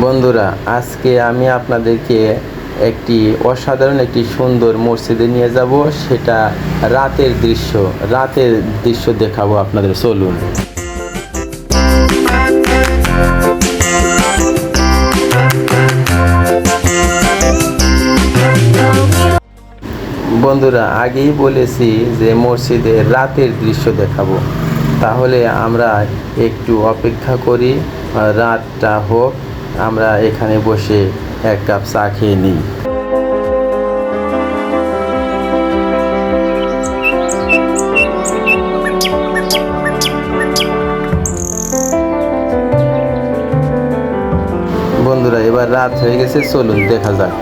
বন্ধুরা, আজকে আমি আপনাদেরকে একটি অসাধারণ, একটি সুন্দর মসজিদে নিয়ে যাব। সেটা রাতের দৃশ্য। রাতের দৃশ্য দেখাবো আপনাদের। চলুন। বন্ধুরা, আগেই বলেছি যে মসজিদে রাতের দৃশ্য দেখাবো। তাহলে আমরা একটু অপেক্ষা করি। রাতটা হোক আমরা এখানে বসে এক কাপ চা খেয়ে নিই। বন্ধুরা, এবার রাত হয়ে গেছে, চলুন দেখা যাক।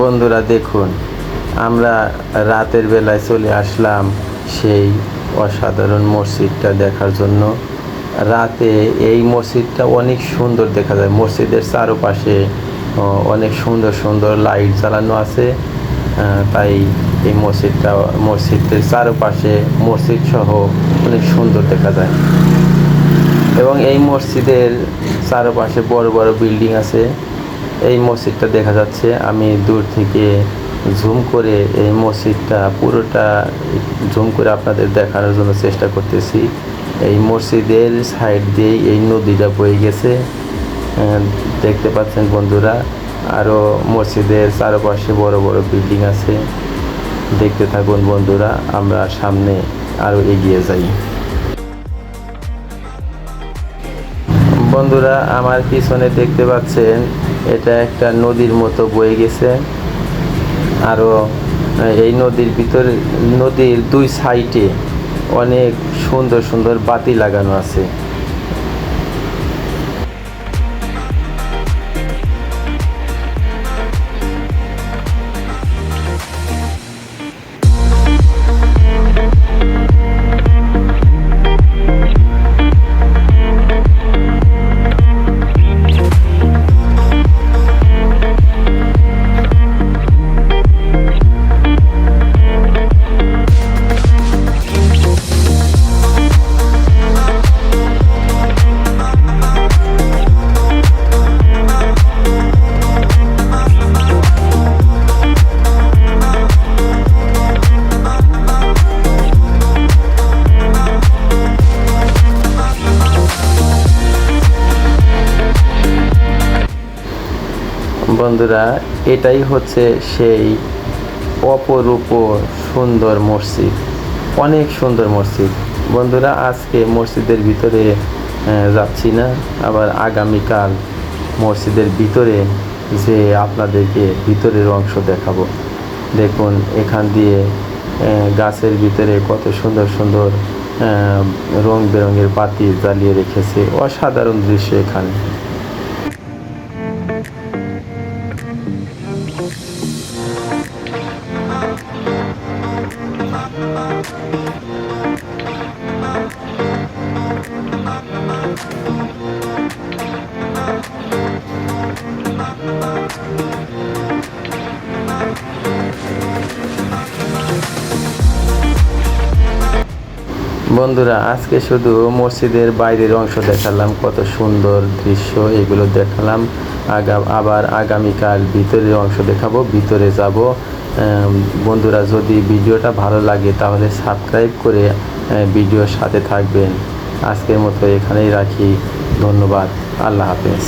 বন্ধুরা, দেখুন, আমরা রাতের বেলায় চলে আসলাম সেই অসাধারণ মসজিদটা দেখার জন্য। রাতে এই মসজিদটা অনেক সুন্দর দেখা যায়। মসজিদের চারপাশে অনেক সুন্দর সুন্দর লাইট জ্বালানো আছে। তাই এই মসজিদটা, মসজিদের চারপাশে মসজিদ সহ অনেক সুন্দর দেখা যায়। এবং এই মসজিদের চারপাশে বড় বড় বিল্ডিং আছে। এই মসজিদটা দেখা যাচ্ছে। আমি দূর থেকে জুম করে এই মসজিদটা পুরোটা জুম করে আপনাদের দেখানোর জন্য চেষ্টা করতেছি। এই মসজিদের সাইড দিয়ে এই নদীটা বয়ে গেছে। দেখতে পাচ্ছেন বন্ধুরা আরও মসজিদের চারপাশে বড় বড় বিল্ডিং আছে। দেখতে থাকুন বন্ধুরা, আমরা সামনে আরও এগিয়ে যাই। বন্ধুরা, আমার পিছনে দেখতে পাচ্ছেন, এটা একটা নদীর মতো বয়ে গেছে। আরও এই নদীর ভিতরে, নদীর দুই সাইডে অনেক সুন্দর সুন্দর বাতি লাগানো আছে। বন্ধুরা, এটাই হচ্ছে সেই অপরূপ সুন্দর মসজিদ, অনেক সুন্দর মসজিদ। বন্ধুরা, আজকে মসজিদের ভিতরে যাচ্ছি না, আবার আগামীকাল মসজিদের ভিতরে যে আপনাদেরকে ভিতরের অংশ দেখাবো। দেখুন, এখান দিয়ে গাছের ভিতরে কত সুন্দর সুন্দর রং বেরঙের বাতি জ্বালিয়ে রেখেছে। অসাধারণ দৃশ্য এখানে। বন্ধুরা, আজকে শুধু মসজিদের বাইরের অংশ দেখালাম, কত সুন্দর দৃশ্য এগুলো দেখালাম। আগা আবার আগামীকাল ভিতরের অংশ দেখাবো, ভিতরে যাব। বন্ধুরা, যদি ভিডিওটা ভালো লাগে তাহলে সাবস্ক্রাইব করে ভিডিওর সাথে থাকবেন। আজকের মতো এখানেই রাখি। ধন্যবাদ। আল্লাহ হাফেজ।